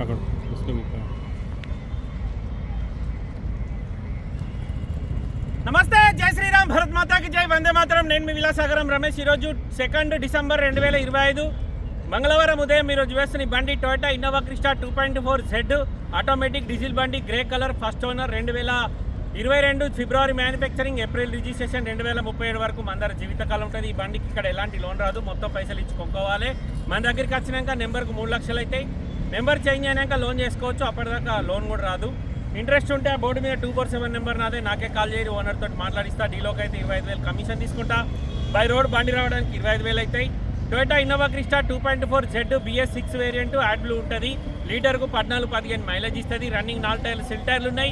అక్కడ उसके ऊपर నమస్తే జై శ్రీరామ్ భరత్ మాతాకి జై వందే మాతరం నేను మీ విలాసాగరం రమేష్ ఈరోజు సెకండ్ డిసెంబర్ రెండు వేల ఇరవై ఐదు మంగళవారం ఉదయం ఈరోజు వేస్తున్న ఈ బండి Toyota Innova Crysta two point four Z automatic diesel బండి గ్రే కలర్ ఫస్ట్ ఓనర్ రెండు వేల ఇరవై రెండు ఫిబ్రవరి మ్యానుఫ్యాక్చరింగ్ ఏప్రిల్ రిజిస్ట్రేషన్ రెండు వేల ముప్పై ఏడు వరకు మన దగ్గర జీవితకాలం ఉంటుంది ఈ బండికి ఇక్కడ ఎలాంటి లోన్ రాదు మొత్తం పైసలు ఇచ్చి కొనుక్కోవాలి మన దగ్గరికి వచ్చినాక నెంబర్కు మూడు లక్షలు అవుతాయి నెంబర్ చేంజ్ అయినాక లోన్ చేసుకోవచ్చు. అప్పటిదాకా లోన్ కూడా రాదు. ఇంట్రెస్ట్ ఉంటే ఆ బోర్డు మీద టూ ఫోర్ సెవెన్ నెంబర్ నాదే. నాకే కాల్ చేయరు. ఓనర్ తోటి మాట్లాడిస్తా. డీలోకి అయితే ఇరవై ఐదు వేలు కమిషన్ తీసుకుంటా. బై రోడ్ బండి రావడానికి ఇరవై ఐదు వేలు అవుతాయి Toyota Innova Crysta two point four Z BS six variant add blue ఉంటుంది. లీటర్కు పద్నాలుగు పదిహేను మైలేజ్ ఇస్తుంది. రన్నింగ్ నాలుగు టైర్లు సిల్ టైర్లు ఉన్నాయి.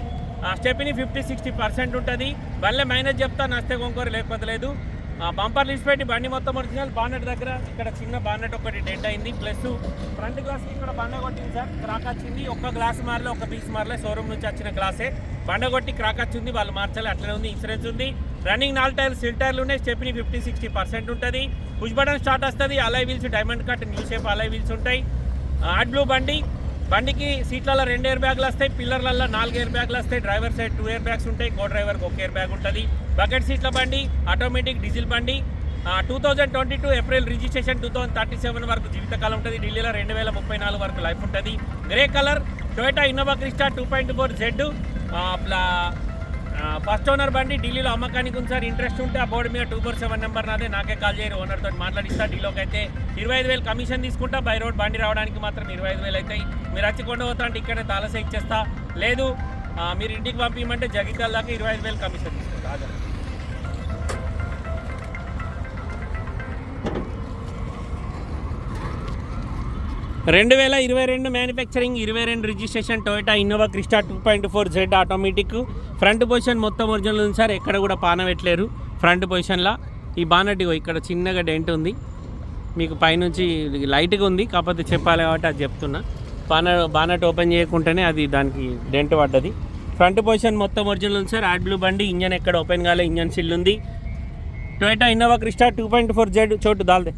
స్టెప్ని ఫిఫ్టీ సిక్స్టీ పర్సెంట్ ఉంటుంది. వల్లే మైనేజ్ చెప్తా. నస్తే కొంకోరు లేకపోతే లేదు. బంపర్ లిస్ట్ పెట్టి బండి మొత్తం ఒరిజినల్ బానెట్ దగ్గర. ఇక్కడ చిన్న బానెట్ ఒకటి డెడ్ అయింది. ప్లస్ ఫ్రంట్ గ్లాస్ ఇక్కడ బండ కొట్టింది సార్. క్రాక్ వచ్చింది. ఒక్క గ్లాస్ మారలే ఒక పీస్ మారలే షోరూమ్ నుంచి వచ్చిన గ్లాసే బండ కొట్టి క్రాక్ వచ్చింది. వాళ్ళు మార్చాలి. అట్లనే ఉంది. ఇన్సూరెన్స్ ఉంది. రన్నింగ్ నాలుగు టైర్లు సిల్ టైర్లు ఉన్నాయి. స్టెప్ని ఫిఫ్టీ సిక్స్టీ పర్సెంట్ ఉంటుంది. పుష్ బటన్ స్టార్ట్ వస్తుంది. Alloy wheels diamond cut new shape alloy wheels ఉంటాయి. ఆడ్ బ్లూ బండి. బండికి సీట్లలో రెండు ఎయిర్ బ్యాగ్లు వస్తాయి. పిల్లర్లలో నాలుగు ఎయిర్ బ్యాగ్లు వస్తాయి. Driver side two air bags ఉంటాయి. కో డ్రైవర్కి ఒక ఎయిర్ బ్యాగ్ ఉంటుంది. బకెట్ సీట్ల బండి ఆటోమేటిక్ డీజిల్ బండి. Two thousand twenty two April registration two thousand thirty seven వరకు జీవితకాలం ఉంటుంది. ఢిల్లీలో రెండు వేల ముప్పై నాలుగు వరకు లైఫ్ ఉంటుంది. Grey colour Toyota Innova Crysta two point four Z first owner బండి ఢిల్లీలో అమ్మకానికి ఉంది సార్. ఇంట్రెస్ట్ ఉంటే ఆ బోర్డు మీద టూ ఫోర్ సెవెన్ నెంబర్ నాదే. నాకే కాల్ చేయరు. ఓనర్ తోటి మాట్లాడిస్తా. డీలోకి అయితే ఇరవై ఐదు వేలు కమిషన్ తీసుకుంటా. బై రోడ్ బండి రావడానికి మాత్రం ఇరవై ఐదు వేలు అవుతాయి మీరు వచ్చి కొండ పోతా అంటే ఇక్కడే తాలసే ఇచ్చేస్తా. లేదు మీరు ఇంటికి పంపించమంటే జగిత్యాల దాకా ఇరవై ఐదు వేలు కమిషన్ తీసుకుంటా. రెండు వేల ఇరవై రెండు మ్యానుఫ్యాక్చరింగ్ ఇరవై రెండు registration Toyota Innova Crysta two point four Z automatic front position మొత్తం ఒరిజినల్ ఉంది సార్. ఎక్కడ కూడా పాన పెట్టలేరు. ఫ్రంట్ పొజిషన్లో ఈ బానట్ ఇక్కడ చిన్నగా డెంట్ ఉంది. మీకు పైనుంచి లైట్గా ఉంది. కాకపోతే చెప్పాలి కాబట్టి అది చెప్తున్నా. బాన బానట్ ఓపెన్ చేయకుండానే అది దానికి డెంట్ పడ్డది. ఫ్రంట్ పొజిషన్ మొత్తం ఒరిజినల్ ఉంది సార్. యాడ్ బ్లూ బండి ఇంజన్ ఎక్కడ ఓపెన్ కాలే ఇంజన్ సిల్ ఉంది. Toyota Innova Crysta two point four Z చోటు దాల్దే.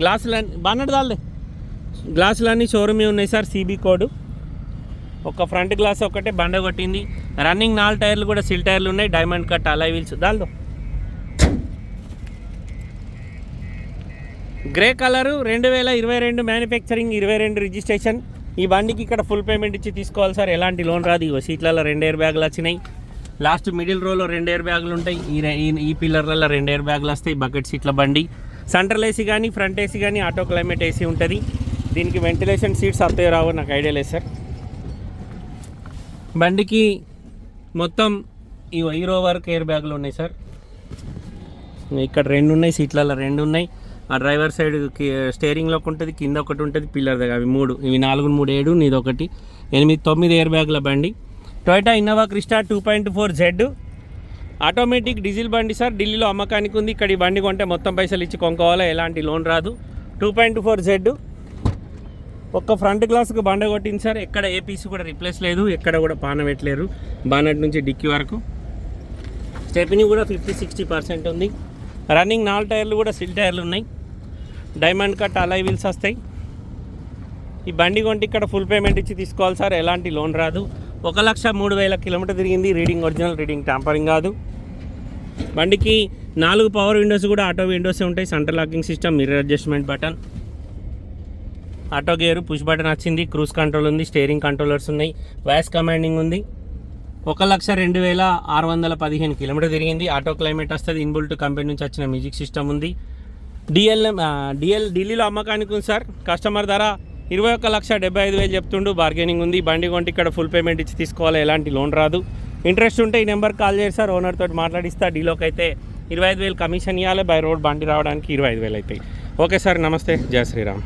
గ్లాసులు బాగా దాల్దే. గ్లాసులన్నీ షోరూమే ఉన్నాయి సార్ సీబీ కోడ్ ఒక ఫ్రంట్ గ్లాస్ ఒకటే బండ కొట్టింది. రన్నింగ్ నాలుగు టైర్లు కూడా సిల్ టైర్లు ఉన్నాయి. డైమండ్ కట్ అలై వీల్స్ దాల్దో. గ్రే కలరు రెండు వేల ఇరవై రెండు మ్యానుఫ్యాక్చరింగ్ ఇరవై రెండు రిజిస్ట్రేషన్ ఈ బండికి ఇక్కడ ఫుల్ పేమెంట్ ఇచ్చి తీసుకోవాలి సార్. ఎలాంటి లోన్ రాదు. ఇగో సీట్లలో రెండు ఎయిర్ బ్యాగులు వచ్చినాయి. లాస్ట్ మిడిల్ రోలో రెండు ఎయిర్ బ్యాగులు ఉంటాయి. ఈ ఈ- ఈ పిల్లర్లలో రెండు ఎయిర్ బ్యాగులు వస్తాయి. బకెట్ సీట్ల బండి. సెంట్రల్ ఏసీ కానీ ఫ్రంట్ ఏసీ కానీ ఆటో క్లైమేట్ ఏసీ ఉంటుంది. దీనికి వెంటిలేషన్ సీట్స్ వస్తాయో రావో నాకు ఐడియా లేదు సార్. బండికి మొత్తం ఈ హీరో వరకు ఎయిర్ బ్యాగులు ఉన్నాయి సార్. ఇక్కడ రెండు ఉన్నాయి సీట్లలో రెండు ఉన్నాయి. ఆ డ్రైవర్ సైడ్ స్టేరింగ్లోకి ఉంటుంది కింద ఒకటి ఉంటుంది పిల్లర్ దగ్గర. అవి మూడు ఇవి నాలుగు మూడు ఏడు నీది ఒకటి ఎనిమిది తొమ్మిది ఎయిర్ బ్యాగుల బండి. Toyota Innova Crysta two point four Z automatic diesel బండి సార్ ఢిల్లీలో అమ్మకానికి ఉంది. ఇక్కడ ఈ బండి కొంటే మొత్తం పైసలు ఇచ్చి కొనుక్కోవాలా? ఎలాంటి లోన్ రాదు. టూ పాయింట్ ఫోర్ జెడ్ ఒక్క ఫ్రంట్ గ్లాస్కి బండ కొట్టింది సార్. ఎక్కడ ఏ పీస్ కూడా రిప్లేస్ లేదు. ఎక్కడ కూడా పాన పెట్టలేరు. బానట్ నుంచి డిక్కీ వరకు. స్టెప్ని కూడా ఫిఫ్టీ సిక్స్టీ పర్సెంట్ ఉంది. రన్నింగ్ నాలుగు టైర్లు కూడా సిల్ టైర్లు ఉన్నాయి. డైమండ్ కట్ అలై వీల్స్ వస్తాయి. ఈ బండి కొంటే ఇక్కడ ఫుల్ పేమెంట్ ఇచ్చి తీసుకోవాలి సార్. ఎలాంటి లోన్ రాదు. ఒక లక్ష మూడు వేల కిలోమీటర్ తిరిగింది. రీడింగ్ ఒరిజినల్ రీడింగ్ ట్యాంపరింగ్ కాదు. బండికి నాలుగు పవర్ విండోస్ కూడా ఆటో విండోస్ ఉంటాయి. Centre locking system mirror adjustment button. Auto gear push button వచ్చింది. క్రూజ్ కంట్రోల్ ఉంది. స్టీరింగ్ కంట్రోలర్స్ ఉన్నాయి. వాయిస్ కమాండింగ్ ఉంది. ఒక లక్ష రెండు వేల ఆరు వందల పదిహేను కిలోమీటర్ తిరిగింది. ఆటో క్లైమేట్ వస్తుంది. ఇన్బుల్ట్ కంపెనీ నుంచి వచ్చిన మ్యూజిక్ సిస్టమ్ ఉంది. డిఎల్ఎం డిఎల్ ఢిల్లీలో అమ్మకానికి ఉంది సార్. కస్టమర్ ధర ఇరవై ఒక్క లక్ష డెబ్బై ఐదు వేలు చెప్తుండు. బార్గెనింగ్ ఉంది. బండి కొంటే ఇక్కడ ఫుల్ పేమెంట్ ఇచ్చి తీసుకోవాలి. ఎలాంటి లోన్ రాదు. ఇంట్రెస్ట్ ఉంటే ఈ నెంబర్ కాల్ చేసి సార్. ఓనర్ తోటి మాట్లాడిస్తా. డీలోకి అయితే ఇరవై ఐదు వేలు కమిషన్ ఇవ్వాలి బై రోడ్ బండి రావడానికి ఇరవై ఐదు వేలు అవుతాయి. Okay sir. నమస్తే. జయ శ్రీరామ్.